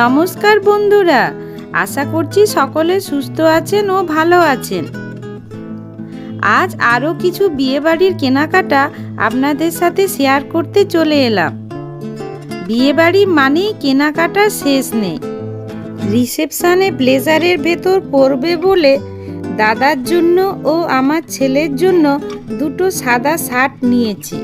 নমস্কার বন্ধুরা, আশা করছি সকলে সুস্থ আছেন ও ভালো আছেন। আজ আরও কিছু বিয়েবাড়ির কেনাকাটা আপনাদের সাথে শেয়ার করতে চলে এলাম। বিয়েবাড়ি মানেই কেনাকাটার শেষ নেই। রিসেপশনে ব্লেজারের ভেতর পরবে বলে দাদার জন্য ও আমার ছেলের জন্য দুটো সাদা শার্ট নিয়েছি।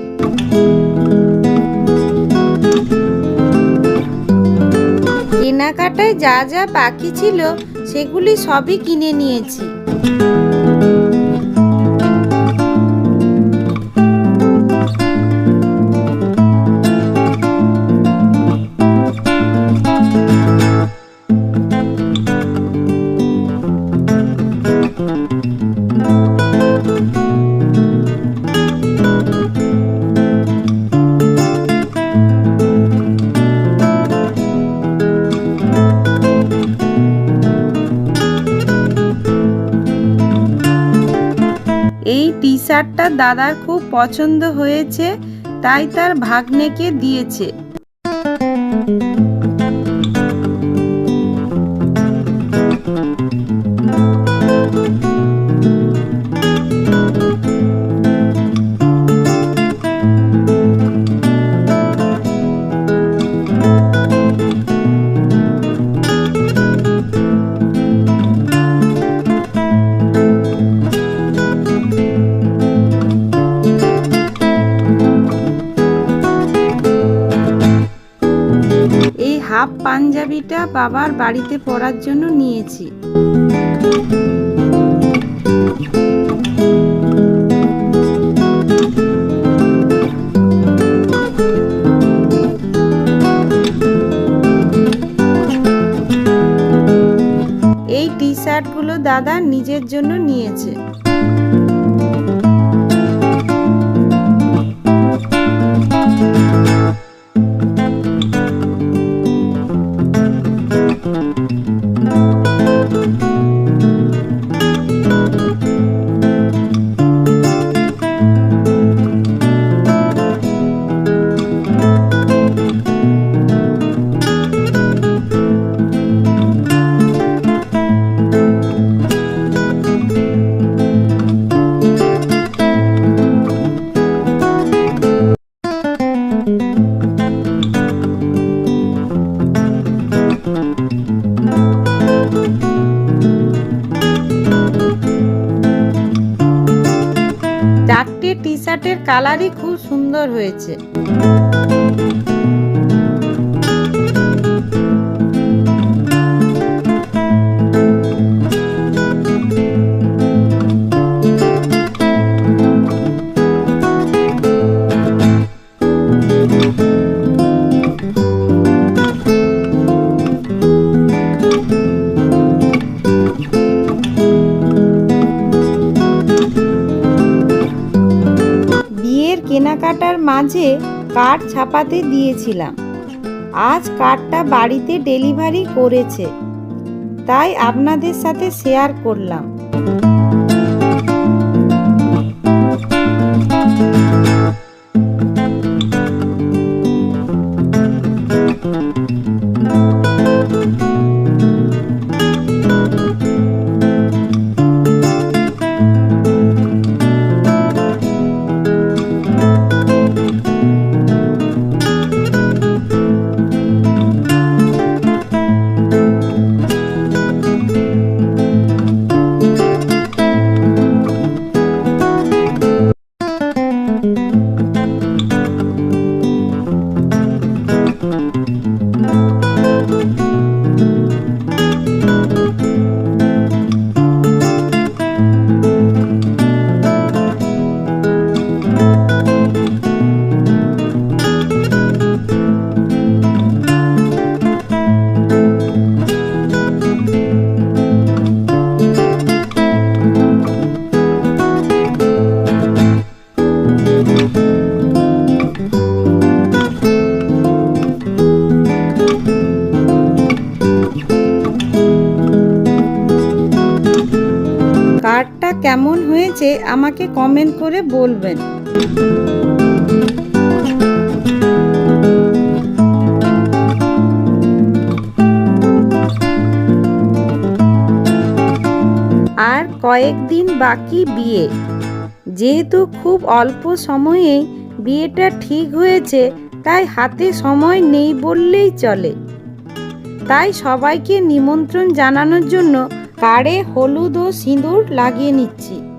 কেনাকাটায় যা যা বাকি ছিল সেগুলি সবই কিনে নিয়েছি। এই টি শার্টটা দাদার খুব পছন্দ হয়েছে তাই তার ভাগ্নেকে দিয়েছে। হাফ পাঞ্জাবিটা বাবার বাড়িতে পরার জন্য নিয়েছি। এই টি শার্টগুলো দাদা নিজের জন্য নিয়েছে। শার্টের কালারই খুব সুন্দর হয়েছে। কেনাকাটার মাঝে কার্ড ছাপাতে দিয়েছিলাম। আজ কার্ডটা বাড়িতে ডেলিভারি করেছে। তাই আপনাদের সাথে শেয়ার করলাম। লেগেছে আমাকে কমেন্ট করে বলবেন। আর কয়েকদিন বাকি বিয়ে। যেহেতু খুব অল্প সময়ে বিয়েটা ঠিক হয়েছে, তাই হাতে সময় নেই বললেই চলে। তাই সবাইকে নিমন্ত্রণ জানানোর জন্য কারে হলুদ ও সিঁদুর লাগিয়ে নিচ্ছি।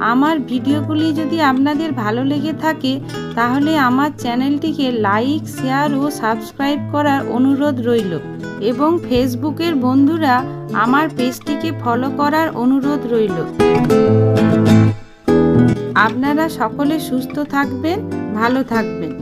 আমার ভিডিওগুলি যদি আপনাদের ভালো লেগে থাকে, তাহলে আমার চ্যানেলটিকে লাইক, শেয়ার ও সাবস্ক্রাইব করার অনুরোধ রইল। এবং ফেসবুকের বন্ধুরা আমার পেজটিকে ফলো করার অনুরোধ রইল। আপনারা সকলে সুস্থ থাকবেন, ভালো থাকবেন।